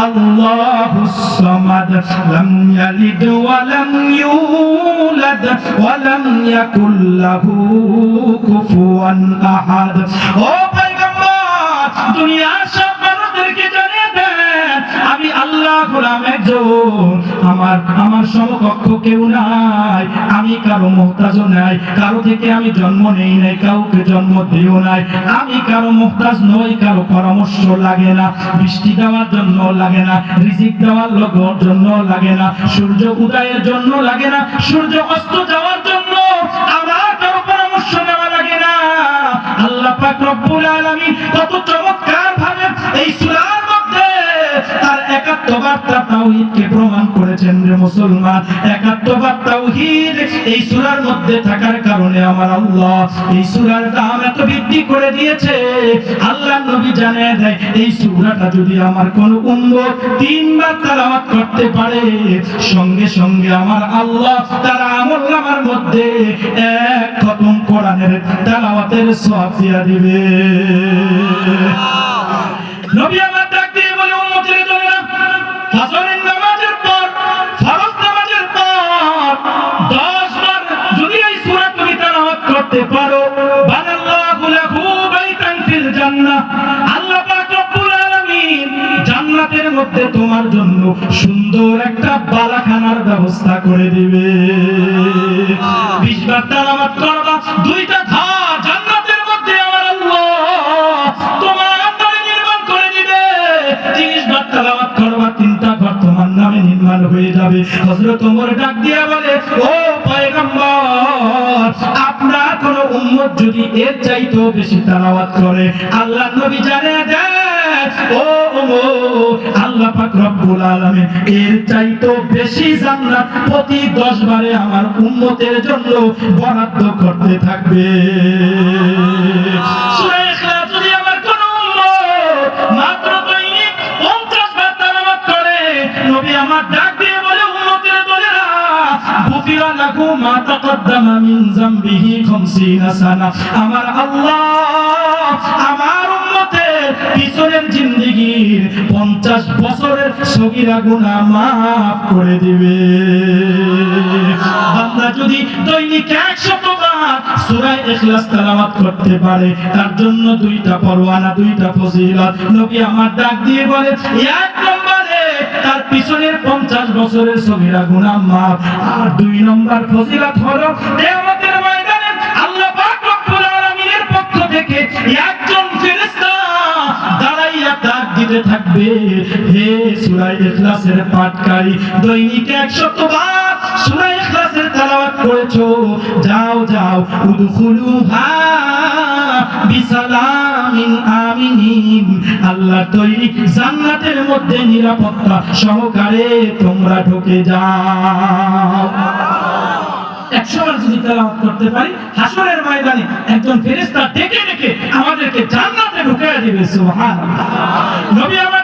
আল্লাহুস সামাদ লাম ইয়ালিদ ওয়া লাম ইউলাদ ওয়া লাম ইয়াকুল লাহু কুফুয়ান আহাদ ও পয়গম্বর দুনিয়ার আমি কারও নাই। কারও থেকে আমি জন্ম নেই নাই, কাউকে জন্ম দিও নাই। আমি কারও মোহতাজ নই, কারও পরামর্শ লাগে না। বৃষ্টি দেওয়ার জন্য লাগে না, রিজিক দেওয়ার জন্য লাগে না। সূর্য উদয়ের জন্য লাগে না, সূর্য অস্ত যাওয়ার জন্য আমার কারও পরামর্শ নেওয়া লাগে না। আল্লাহ পাক রব্বুল আলামিন কত তার একাত্মবার তাওহীদকে প্রমাণ করেছেন রে মুসলমান। একাত্মবার তাওহীদ এই সূরার মধ্যে থাকার কারণে আমার আল্লাহ এই সূরার দাম এত বৃদ্ধি করে দিয়েছে। আল্লাহ নবী জানিয়ে দেয়, এই সূরাটা যদি আমার কোন উম্মত তিনবার তেলাওয়াত করতে পারে, সঙ্গে সঙ্গে আমার আল্লাহ তার আমল নামার মধ্যে এক খতম কোরআনের তেলাওয়াতের সওয়াব দিবে। করতে পারো। বানাল্লাহু লাহু বাইতান ফিল জান্নাহ। আল্লাহ পাক রব্বুল আলামিন জান্নাতের মধ্যে তোমার জন্য সুন্দর একটা বালাখানার ব্যবস্থা করে দিবে। 20 বার তেলাওয়াত করবা দুইটা ঘর নির্মাণ হয়ে যাবে। হযরত ওমর ডাক দিয়া বলে, ও পয়গম্বর, আপনার কোন উম্মত যদি এর চাইতেও বেশি তেলাওয়াত করে, আল্লাহ নবী জানে ও আল্লাহ পাক রব্বুল আলামিন এর চাইতো বেশি জান্নাত প্রতি 10 বারে আমার উম্মতের জন্য বরাদ্দ করতে থাকবে। গুফিরা লাহু মা তাকদ্দামা মিন যামবিহি 50 সানা। আমার আল্লাহ আমার উম্মতের পিছনের জিন্দেগীর 50 বছরের সগীরা গুনাহ maaf করে দিবে। বান্দা যদি দৈনিক 100 বার সূরা ইখলাস তেলাওয়াত করতে পারে, তার জন্য দুইটা পরওয়ানা দুইটা ফজিলত। নবী আমার ডাক দিয়ে বলে, এক নম্বরে তার পিছনের 50 বছরের সগীরা গুনাহ maaf আর দুই নম্বর ডাক দিতে থাকবে। হে সূরা ইখলাসের পাঠকারী, দৈনিক 100 বার সূরা ইখলাসের তেলাওয়াত করেছ। যাও যাও, উদখুলুহা। বিসালামিন আমিনিন। আল্লাহ তৈরি জান্নাতের মধ্যে নিরাপত্তা সহকারে তোমরা ঢুকে যাও। একশো বার যদি করতে পারি, হাসরের ময়দানে একজন ফেরেশতা ডেকে ডেকে আমাদেরকে জান্নাতে ঢুকে দিবে, সুবহানাল্লাহ। নবী আমার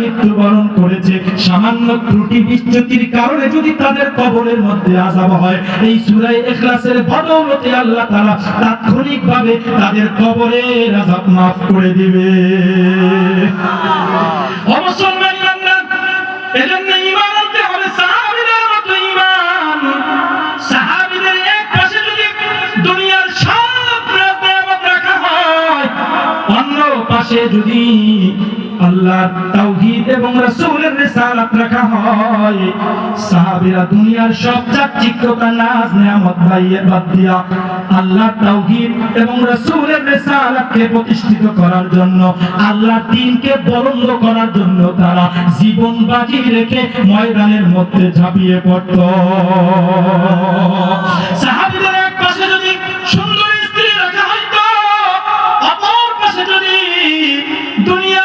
মৃত্যুবরণ করেছে, সামান্য ত্রুটি বিচ্যুতির কারণে যদি তাদের কবরের মধ্যে আযাব হয়, এই সূরা ইখলাসের বদৌলতে আল্লাহ তাআলা তাৎক্ষণিকভাবে তাদের কবরের আযাব মাফ করে দিবে। ও মুসলমান এজন্য ঈমান আনতে হবে। সাহাবীদের মতো ঈমান। সাহাবীদের এক পাশে যদি দুনিয়ার সব রাখা হয়, অন্য পাশে যদি আল্লাহর তাওহীদ এবং রাসূলের রিসালাত রাখা হয়। সাহাবীরা দুনিয়ার সব চাকচিক্যতা নাজ, নিয়ামত বাইয়ে বাদ দিয়া আল্লাহর তাওহীদ এবং রাসূলের রিসালাতকে প্রতিষ্ঠিত করার জন্য আল্লাহ দ্বীনকে বলন্দ করার জন্য তারা জীবন বাজি রেখে ময়দানের মধ্যে ঝাঁপিয়ে পড়ত। সাহাবীদের এক পাশে যদি সুন্দর স্ত্রী রাখা অপর পাশে যদি দুনিয়া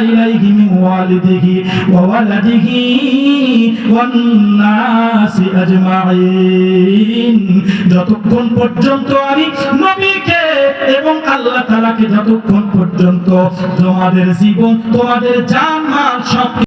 من والده وولده والناس আজমাইন যতক্ষণ পর্যন্ত আমি নবীকে এবং আল্লাহ তালাকে যতক্ষণ পর্যন্ত তোমাদের জীবন, তোমাদের জান মাল সব